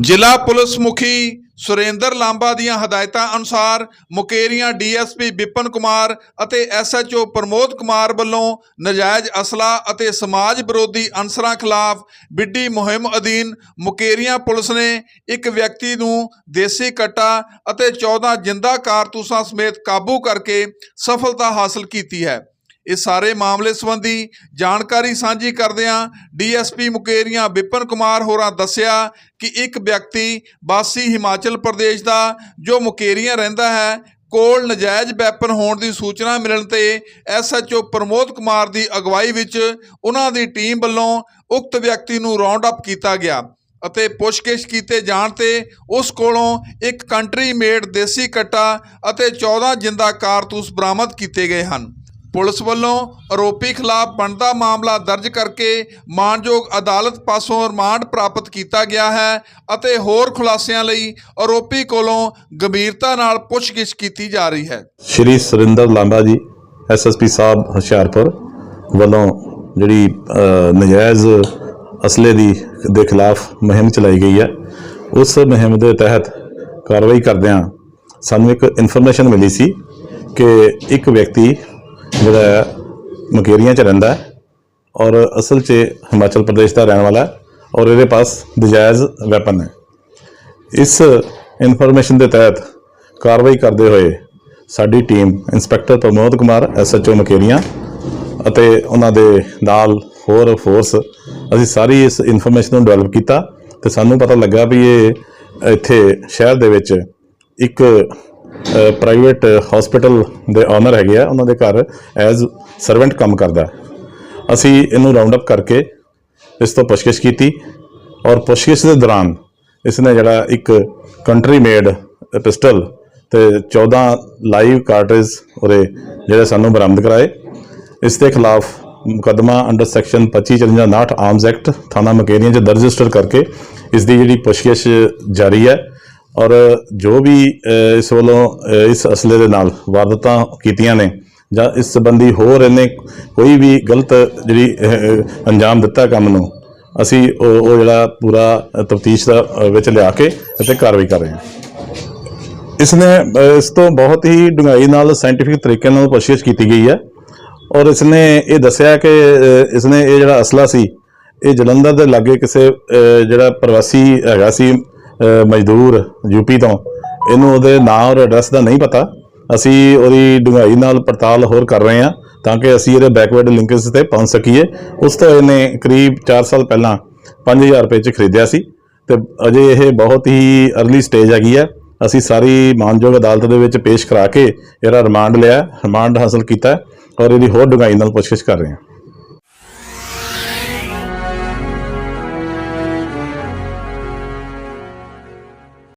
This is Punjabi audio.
ਜ਼ਿਲ੍ਹਾ ਪੁਲਿਸ ਮੁਖੀ ਸੁਰਿੰਦਰ ਲਾਂਬਾ ਦੀਆਂ ਹਦਾਇਤਾਂ ਅਨੁਸਾਰ ਮੁਕੇਰੀਆਂ ਡੀਐਸਪੀ ਵਿਪਨ ਕੁਮਾਰ ਅਤੇ ਐਸਐਚਓ ਪ੍ਰਮੋਦ ਕੁਮਾਰ ਵੱਲੋਂ ਨਜਾਇਜ਼ ਅਸਲਾ ਅਤੇ ਸਮਾਜ ਵਿਰੋਧੀ ਅਨਸਰਾਂ ਖਿਲਾਫ ਵਿੱਢੀ ਮੁਹਿੰਮ ਅਧੀਨ ਮੁਕੇਰੀਆਂ ਪੁਲਿਸ ਨੇ ਇੱਕ ਵਿਅਕਤੀ ਨੂੰ ਦੇਸੀ ਕੱਟਾ ਅਤੇ 14 ਜਿੰਦਾ ਕਾਰਤੂਸਾਂ ਸਮੇਤ ਕਾਬੂ ਕਰਕੇ ਸਫਲਤਾ ਹਾਸਲ ਕੀਤੀ ਹੈ। ਇਹ ਸਾਰੇ ਮਾਮਲੇ ਸੰਬੰਧੀ ਜਾਣਕਾਰੀ ਸਾਂਝੀ ਕਰਦਿਆਂ ਡੀਐਸਪੀ ਮੁਕੇਰੀਆਂ ਵਿਪਨ ਕੁਮਾਰ ਹੋਰਾਂ ਦੱਸਿਆ ਕਿ ਇੱਕ ਵਿਅਕਤੀ ਵਾਸੀ ਹਿਮਾਚਲ ਪ੍ਰਦੇਸ਼ ਦਾ, ਜੋ ਮੁਕੇਰੀਆਂ ਰਹਿੰਦਾ ਹੈ, ਕੋਲ ਨਜਾਇਜ਼ ਵੈਪਨ ਹੋਣ ਦੀ ਸੂਚਨਾ ਮਿਲਣ ਤੇ ਐਸਐਚਓ ਪ੍ਰਮੋਦ ਕੁਮਾਰ ਦੀ ਅਗਵਾਈ ਵਿੱਚ ਉਹਨਾਂ ਦੀ ਟੀਮ ਵੱਲੋਂ ਉਕਤ ਵਿਅਕਤੀ ਨੂੰ ਰਾਉਂਡ ਅਪ ਕੀਤਾ ਗਿਆ ਅਤੇ ਪੁੱਛਗਿੱਛ ਕੀਤੇ ਜਾਣ ਤੇ ਉਸ ਕੋਲੋਂ ਇੱਕ ਕੰਟਰੀ ਮੇਡ ਦੇਸੀ ਕੱਟਾ ਅਤੇ 14 ਜਿੰਦਾ ਕਾਰਤੂਸ ਬਰਾਮਦ ਕੀਤੇ ਗਏ ਹਨ। ਪੁਲਿਸ ਵੱਲੋਂ ਆਰੋਪੀ ਖਿਲਾਫ ਬਣਦਾ ਮਾਮਲਾ ਦਰਜ ਕਰਕੇ ਮਾਨਯੋਗ ਅਦਾਲਤ ਪਾਸੋਂ ਰਿਮਾਂਡ ਪ੍ਰਾਪਤ ਕੀਤਾ ਗਿਆ ਹੈ ਅਤੇ ਹੋਰ ਖੁਲਾਸਿਆਂ ਲਈ ਆਰੋਪੀ ਕੋਲੋਂ ਗੰਭੀਰਤਾ ਨਾਲ ਪੁੱਛਗਿੱਛ ਕੀਤੀ ਜਾ ਰਹੀ ਹੈ। ਸ਼੍ਰੀ ਸੁਰਿੰਦਰ ਲਾਂਬਾ ਜੀ ਐਸਐਸਪੀ ਸਾਹਿਬ ਹੁਸ਼ਿਆਰਪੁਰ ਵੱਲੋਂ ਜਿਹੜੀ ਅ, ਨਜਾਇਜ਼ ਅਸਲੇ ਦੀ ਦੇ ਖਿਲਾਫ ਮੁਹਿੰਮ ਚਲਾਈ ਗਈ ਹੈ। ਉਸ ਮੁਹਿੰਮ ਦੇ ਤਹਿਤ ਕਾਰਵਾਈ ਕਰਦਿਆਂ ਸਾਨੂੰ ਇੱਕ ਇਨਫੋਰਮੇਸ਼ਨ ਮਿਲੀ ਸੀ ਕਿ ਇੱਕ ਵਿਅਕਤੀ ਜਿਹੜਾ ਹੈ, ਮਕੇਰੀਆਂ 'ਚ ਰਹਿੰਦਾ ਹੈ ਔਰ ਅਸਲ 'ਚ ਹਿਮਾਚਲ ਪ੍ਰਦੇਸ਼ ਦਾ ਰਹਿਣ ਵਾਲਾ ਹੈ ਔਰ ਇਹਦੇ ਪਾਸ ਨਜਾਇਜ਼ ਵੈਪਨ ਹੈ। ਇਸ ਇਨਫੋਰਮੇਸ਼ਨ ਦੇ ਤਹਿਤ ਕਾਰਵਾਈ ਕਰਦੇ ਹੋਏ ਸਾਡੀ team inspector Pramod Kumar SHO Mukerian ਅਤੇ ਉਹਨਾਂ ਦੇ ਨਾਲ ਹੋਰ ਫੋਰਸ ਅਸੀਂ ਸਾਰੀ ਇਸ ਇਨਫੋਰਮੇਸ਼ਨ ਨੂੰ ਡਿਵੈਲਪ ਕੀਤਾ ਤੇ ਸਾਨੂੰ ਪਤਾ ਲੱਗਾ ਵੀ ਇਹ ਇੱਥੇ ਸ਼ਹਿਰ ਦੇ ਵਿੱਚ ਇੱਕ ਪ੍ਰਾਈਵੇਟ ਹਸਪੀਟਲ ਦੇ ਓਨਰ ਹੈਗੇ ਆ, ਉਹਨਾਂ ਦੇ ਘਰ ਐਜ਼ ਸਰਵੈਂਟ ਕੰਮ ਕਰਦਾ ਅਸੀਂ ਇਹਨੂੰ ਰਾਉਂਡ ਅਪ ਕਰਕੇ ਇਸ ਤੋਂ ਪੁੱਛਗਿੱਛ ਕੀਤੀ ਔਰ ਪੁੱਛਗਿੱਛ ਦੇ ਦੌਰਾਨ ਇਸ ਨੇ ਜਿਹੜਾ ਇੱਕ ਕੰਟਰੀ ਮੇਡ ਪਿਸਟਲ ਤੇ 14 ਲਾਈਵ ਕਾਰਟ੍ਰਿਜ ਉਰੇ ਜਿਹੜੇ ਸਾਨੂੰ ਬਰਾਮਦ ਕਰਾਏ। ਇਸ ਦੇ ਖਿਲਾਫ ਮੁਕੱਦਮਾ ਅੰਡਰ ਸੈਕਸ਼ਨ 2559 ਆਰਮਸ ਐਕਟ ਥਾਣਾ ਮਕੇਰੀਆਂ 'ਚ ਦਰਜ ਰਜਿਸਟਰ ਕਰਕੇ ਇਸ ਦੀ ਜਿਹੜੀ ਪੁੱਛਗਿੱਛ ਜਾਰੀ ਹੈ ਔਰ ਜੋ ਵੀ ਇਸ ਵੱਲੋਂ ਇਸ ਅਸਲੇ ਦੇ ਨਾਲ ਵਾਰਦਾਤਾਂ ਕੀਤੀਆਂ ਨੇ ਜਾਂ ਇਸ ਸੰਬੰਧੀ ਹੋਰ ਇਹਨੇ ਕੋਈ ਵੀ ਗਲਤ ਜਿਹੜੀ ਅੰਜਾਮ ਦਿੱਤਾ ਕੰਮ ਨੂੰ ਅਸੀਂ ਉਹ ਉਹ ਜਿਹੜਾ ਪੂਰਾ ਤਫਤੀਸ਼ ਦਾ ਵਿੱਚ ਲਿਆ ਕੇ ਅਤੇ ਕਾਰਵਾਈ ਕਰ ਰਹੇ ਹਾਂ। ਇਸ ਨੇ ਇਸ ਤੋਂ ਬਹੁਤ ਹੀ ਡੂੰਘਾਈ ਨਾਲ ਸਾਇੰਟੀਫਿਕ ਤਰੀਕੇ ਨਾਲ ਪੁੱਛਗਿੱਛ ਕੀਤੀ ਗਈ ਹੈ ਔਰ ਇਸ ਨੇ ਇਹ ਦੱਸਿਆ ਕਿ ਅਹ, ਇਸ ਨੇ ਇਹ ਜਿਹੜਾ ਅਸਲਾ ਸੀ ਇਹ ਜਲੰਧਰ ਦੇ ਲਾਗੇ ਕਿਸੇ ਜਿਹੜਾ ਪ੍ਰਵਾਸੀ ਹੈਗਾ ਸੀ ਮਜ਼ਦੂਰ ਯੂਪੀ ਤੋਂ। ਇਹਨੂੰ ਉਹਦੇ ਨਾਂ ਔਰ ਐਡਰੈਸ ਦਾ ਨਹੀਂ ਪਤਾ। ਅਸੀਂ ਉਹਦੀ ਡੂੰਘਾਈ ਨਾਲ ਪੜਤਾਲ ਹੋਰ ਕਰ ਰਹੇ ਹਾਂ ਤਾਂ ਕਿ ਅਸੀਂ ਇਹਦੇ ਬੈਕਵਰਡ ਲਿੰਕਸ ਤੇ ਪਹੁੰਚ ਸਕੀਏ। ਉਸ ਤੋਂ ਇਹਨੇ ਕਰੀਬ 4 ਸਾਲ ਪਹਿਲਾਂ 5000 ਰੁਪਏ ਚ ਖਰੀਦਿਆ ਸੀ ਤੇ ਅਜੇ ਇਹ ਬਹੁਤ ਹੀ ਅਰਲੀ ਸਟੇਜ ਹੈਗੀ ਹੈ। ਅਸੀਂ ਸਾਰੀ ਮਾਨਯੋਗ ਅਦਾਲਤ ਦੇ ਵਿੱਚ ਪੇਸ਼ ਕਰਾ ਕੇ ਇਹਦਾ ਰਿਮਾਂਡ ਲਿਆ ਰਿਮਾਂਡ ਹਾਸਲ ਕੀਤਾ ਔਰ ਇਹਦੀ ਹੋਰ ਡੂੰਘਾਈ ਨਾਲ ਪੁੱਛਗਿੱਛ ਕਰ ਰਹੇ ਹਾਂ।